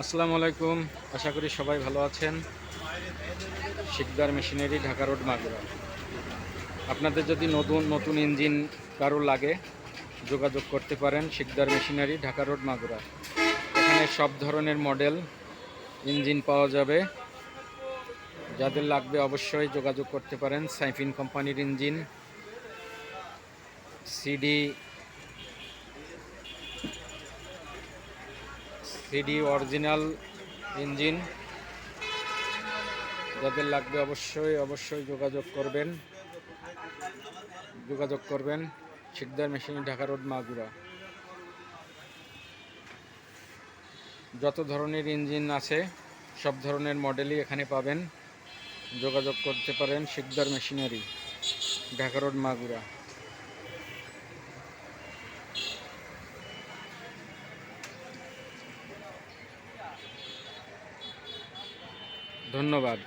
আসসালামু আলাইকুম। আশা করি সবাই ভালো আছেন। Sikdar machinery, Dhaka road, Magura. আপনাদের যদি নতুন নতুন ইঞ্জিন কারও লাগে, যোগাযোগ করতে পারেন শিকদার মেশিনারি, ঢাকা রোড, মাগুরা। এখানে সব ধরনের মডেল ইঞ্জিন পাওয়া যাবে। যাদের লাগবে অবশ্যই যোগাযোগ করতে পারেন। সাইফিন কোম্পানির engine, CD CD original engine. যাদের লাগবে অবশ্যই অবশ্যই যোগাযোগ করবেন। যোগাযোগ করবেন শিকদার মেশিন, ঢাকা রোড, মাগুরা। যত ধরনের ইঞ্জিন আছে, সব ধরনের মডেলই এখানে পাবেন। যোগাযোগ করতে পারেন শিকদার মেশিনারি, ঢাকা রোড, মাগুরা। ধন্যবাদ।